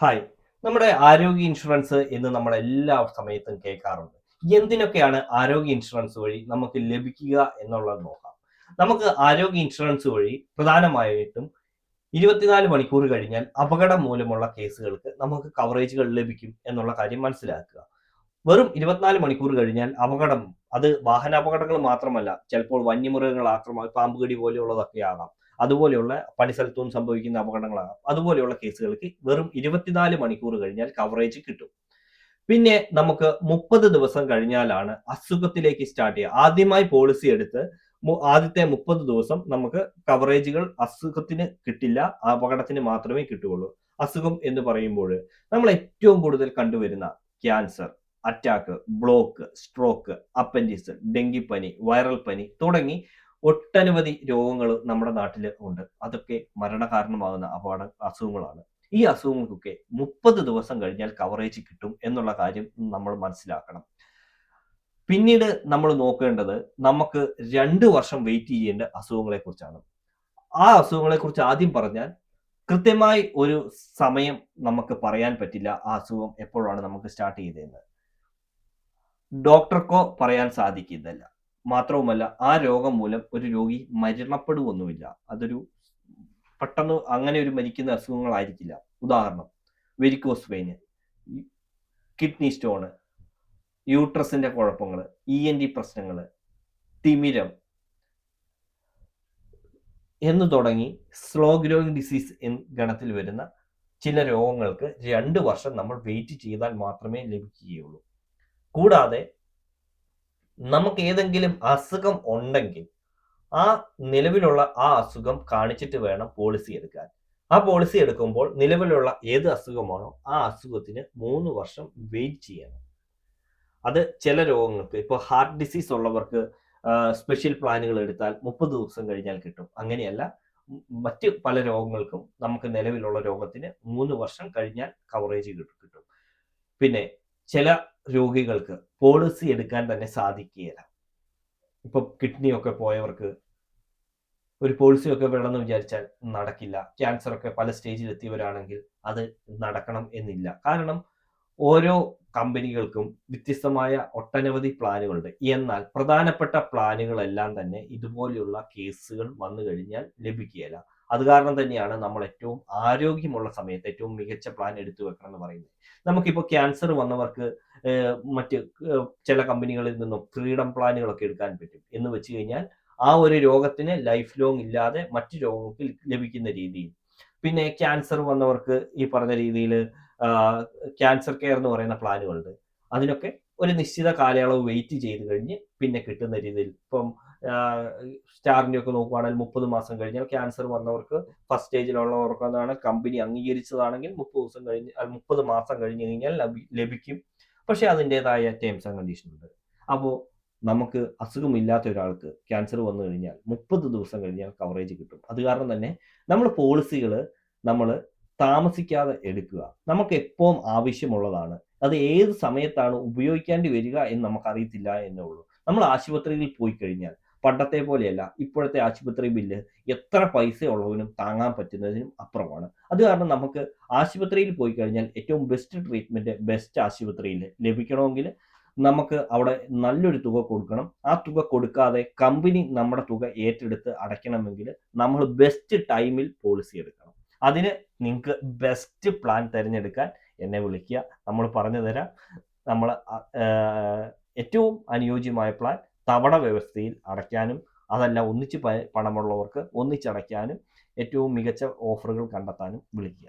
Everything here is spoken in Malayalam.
ഹായ് നമ്മുടെ ആരോഗ്യ ഇൻഷുറൻസ് എന്ന് നമ്മൾ എല്ലാ സമയത്തും കേൾക്കാറുണ്ട്. എന്തിനൊക്കെയാണ് ആരോഗ്യ ഇൻഷുറൻസ് വഴി നമുക്ക് ലഭിക്കുക എന്നുള്ളത് നോക്കാം. നമുക്ക് ആരോഗ്യ ഇൻഷുറൻസ് വഴി പ്രധാനമായിട്ടും ഇരുപത്തിനാല് മണിക്കൂർ കഴിഞ്ഞാൽ അപകടം മൂലമുള്ള കേസുകൾക്ക് നമുക്ക് കവറേജുകൾ ലഭിക്കും എന്നുള്ള കാര്യം മനസ്സിലാക്കുക. വെറും ഇരുപത്തിനാല് മണിക്കൂർ കഴിഞ്ഞാൽ അപകടം അത് വാഹനാപകടങ്ങൾ മാത്രമല്ല ചിലപ്പോൾ വന്യമൃഗങ്ങൾ ആക്രമ പാമ്പുകടി പോലെയുള്ളതൊക്കെ ആകാം. അതുപോലെയുള്ള പണിസ്ഥലത്തും സംഭവിക്കുന്ന അപകടങ്ങളാകാം അതുപോലെയുള്ള കേസുകൾക്ക് വെറും ഇരുപത്തിനാല് മണിക്കൂർ കഴിഞ്ഞാൽ കവറേജ് കിട്ടും. പിന്നെ നമുക്ക് മുപ്പത് ദിവസം കഴിഞ്ഞാലാണ് അസുഖത്തിലേക്ക് സ്റ്റാർട്ട് ചെയ്യുക. ആദ്യമായി പോളിസി എടുത്ത് ആദ്യത്തെ മുപ്പത് ദിവസം നമുക്ക് കവറേജുകൾ അസുഖത്തിന് കിട്ടില്ല അപകടത്തിന് മാത്രമേ കിട്ടുകയുള്ളൂ. അസുഖം എന്ന് പറയുമ്പോൾ നമ്മൾ ഏറ്റവും കൂടുതൽ കണ്ടുവരുന്ന cancer attack block stroke appendix ഡെങ്കിപ്പനി വൈറൽ പനി തുടങ്ങി ഒട്ടനവധി രോഗങ്ങൾ നമ്മുടെ നാട്ടിൽ ഉണ്ട്. അതൊക്കെ മരണകാരണമാകുന്ന അപകട അസുഖങ്ങളാണ്. ഈ അസുഖങ്ങൾക്കൊക്കെ മുപ്പത് ദിവസം കഴിഞ്ഞാൽ കവറേജ് കിട്ടും എന്നുള്ള കാര്യം നമ്മൾ മനസ്സിലാക്കണം. പിന്നീട് നമ്മൾ നോക്കേണ്ടത് നമുക്ക് രണ്ട് വർഷം വെയിറ്റ് ചെയ്യേണ്ട അസുഖങ്ങളെ കുറിച്ചാണ് ആ അസുഖങ്ങളെ കുറിച്ച് ആദ്യം പറഞ്ഞാൽ കൃത്യമായി ഒരു സമയം നമുക്ക് പറയാൻ പറ്റില്ല ആ അസുഖം എപ്പോഴാണ് നമുക്ക് സ്റ്റാർട്ട് ചെയ്തതെന്ന്. ഡോക്ടർക്കോ പറയാൻ സാധിക്കുന്നില്ല മാത്രവുമല്ല ആ രോഗം മൂലം ഒരു രോഗി മരണപ്പെടുവൊന്നുമില്ല. അതൊരു പെട്ടെന്ന് അങ്ങനെ ഒരു മരിക്കുന്ന അസുഖങ്ങളായിരിക്കില്ല. ഉദാഹരണം വെരിക്കോസ് പെയിന് കിഡ്നി സ്റ്റോണ് യൂട്രസിന്റെ കുഴപ്പങ്ങൾ ഇ എൻ ഡി പ്രശ്നങ്ങൾ തിമിരം എന്ന് തുടങ്ങി സ്ലോ ഗ്രോയിങ് ഡിസീസ് എന്ന ഗണത്തിൽ വരുന്ന ചില രോഗങ്ങൾക്ക് രണ്ട് വർഷം നമ്മൾ വെയിറ്റ് ചെയ്താൽ മാത്രമേ ലഭിക്കുകയുള്ളൂ. കൂടാതെ നമുക്ക് ഏതെങ്കിലും അസുഖം ഉണ്ടെങ്കിൽ ആ നിലവിലുള്ള ആ അസുഖം കാണിച്ചിട്ട് വേണം പോളിസി എടുക്കാൻ. ആ പോളിസി എടുക്കുമ്പോൾ നിലവിലുള്ള ഏത് അസുഖമാണോ ആ അസുഖത്തിന് മൂന്ന് വർഷം വെയിറ്റ് ചെയ്യണം. അത് ചില രോഗങ്ങൾക്ക് ഇപ്പോൾ ഹാർട്ട് ഡിസീസ് ഉള്ളവർക്ക് സ്പെഷ്യൽ പ്ലാനുകൾ എടുത്താൽ മുപ്പത് ദിവസം കഴിഞ്ഞാൽ കിട്ടും. അങ്ങനെയല്ല മറ്റ് പല രോഗങ്ങൾക്കും നമുക്ക് നിലവിലുള്ള രോഗത്തിന് മൂന്ന് വർഷം കഴിഞ്ഞാൽ കവറേജ് കിട്ടും. പിന്നെ ചില രോഗികൾക്ക് പോളിസി എടുക്കാൻ തന്നെ സാധിക്കുകയില്ല. ഇപ്പൊ കിഡ്നി ഒക്കെ പോയവർക്ക് ഒരു പോളിസി ഒക്കെ വേണമെന്ന് വിചാരിച്ചാൽ നടക്കില്ല. ക്യാൻസർ ഒക്കെ പല സ്റ്റേജിൽ എത്തിയവരാണെങ്കിൽ അത് നടക്കണം എന്നില്ല. കാരണം ഓരോ കമ്പനികൾക്കും വ്യത്യസ്തമായ ഒട്ടനവധി പ്ലാനുകളുണ്ട്. എന്നാൽ പ്രധാനപ്പെട്ട പ്ലാനുകളെല്ലാം തന്നെ ഇതുപോലെയുള്ള കേസുകൾ വന്നു കഴിഞ്ഞാൽ ലഭിക്കുകയില്ല. അത് കാരണം തന്നെയാണ് നമ്മൾ ഏറ്റവും ആരോഗ്യമുള്ള സമയത്ത് ഏറ്റവും മികച്ച പ്ലാൻ എടുത്തു വെക്കണം എന്ന് പറയുന്നത്. നമുക്കിപ്പോൾ ക്യാൻസർ വന്നവർക്ക് മറ്റ് ചില കമ്പനികളിൽ നിന്നും ഫ്രീഡം പ്ലാനുകളൊക്കെ എടുക്കാൻ പറ്റും. എന്ന് വെച്ച് കഴിഞ്ഞാൽ ആ ഒരു രോഗത്തിന് ലൈഫ് ലോങ് ഇല്ലാതെ മറ്റു രോഗങ്ങൾക്ക് ലഭിക്കുന്ന രീതിയിൽ. പിന്നെ ക്യാൻസർ വന്നവർക്ക് ഈ പറഞ്ഞ രീതിയിൽ ക്യാൻസർ കെയർ എന്ന് പറയുന്ന പ്ലാനുകളുണ്ട് അതിനൊക്കെ ഒരു നിശ്ചിത കാലയളവ് വെയിറ്റ് ചെയ്ത് കഴിഞ്ഞ് പിന്നെ കിട്ടുന്ന രീതിയിൽ ഇപ്പം സ്റ്റാറിന്റെ ഒക്കെ നോക്കുവാണെങ്കിൽ മുപ്പത് മാസം കഴിഞ്ഞാൽ ക്യാൻസർ വന്നവർക്ക് ഫസ്റ്റ് സ്റ്റേജിലുള്ളവർക്കാണ് കമ്പനി അംഗീകരിച്ചതാണെങ്കിൽ മുപ്പത് ദിവസം കഴിഞ്ഞ് മുപ്പത് മാസം കഴിഞ്ഞ് കഴിഞ്ഞാൽ ലഭി- ലഭിക്കും. പക്ഷെ അതിന്റെതായ ടേംസ് ആൻഡ് കണ്ടീഷൻ ഉണ്ട്. അപ്പോൾ നമുക്ക് അസുഖമില്ലാത്ത ഒരാൾക്ക് ക്യാൻസർ വന്നു കഴിഞ്ഞാൽ മുപ്പത് ദിവസം കഴിഞ്ഞാൽ കവറേജ് കിട്ടും. അത് കാരണം തന്നെ നമ്മൾ പോളിസികൾ നമ്മൾ താമസിക്കാതെ എടുക്കുക. നമുക്ക് എപ്പോഴും ആവശ്യമുള്ളതാണ്. അത് ഏത് സമയത്താണ് ഉപയോഗിക്കേണ്ടി വരിക എന്ന് നമുക്ക് അറിയത്തില്ല എന്നേ ഉള്ളൂ. നമ്മൾ ആശുപത്രിയിൽ പോയി കഴിഞ്ഞാൽ പണ്ടത്തെ പോലെയല്ല. ഇപ്പോഴത്തെ ആശുപത്രി ബില്ല് എത്ര പൈസ ഉള്ളവനും താങ്ങാൻ പറ്റുന്നതിനും അപ്പുറമാണ്. അത് കാരണം നമുക്ക് ആശുപത്രിയിൽ പോയി കഴിഞ്ഞാൽ ഏറ്റവും ബെസ്റ്റ് ട്രീറ്റ്മെന്റ് ബെസ്റ്റ് ആശുപത്രിയിൽ ലഭിക്കണമെങ്കിൽ നമുക്ക് അവിടെ നല്ലൊരു തുക കൊടുക്കണം. ആ തുക കൊടുക്കാതെ കമ്പനി നമ്മുടെ തുക ഏറ്റെടുത്ത് അടയ്ക്കണമെങ്കിൽ നമ്മൾ ബെസ്റ്റ് ടൈമിൽ പോളിസി എടുക്കണം. അതിന് നിങ്ങൾക്ക് ബെസ്റ്റ് പ്ലാൻ തിരഞ്ഞെടുക്കാൻ എന്നെ വിളിക്കുക. നമ്മൾ പറഞ്ഞു തരാം നമ്മൾ ഏറ്റവും അനുയോജ്യമായ പ്ലാൻ തവണ വ്യവസ്ഥയിൽ അടയ്ക്കാനും അതല്ല ഒന്നിച്ച് പണമുള്ളവർക്ക് ഒന്നിച്ചടയ്ക്കാനും ഏറ്റവും മികച്ച ഓഫറുകൾ കണ്ടെത്താനും വിളിക്കുക.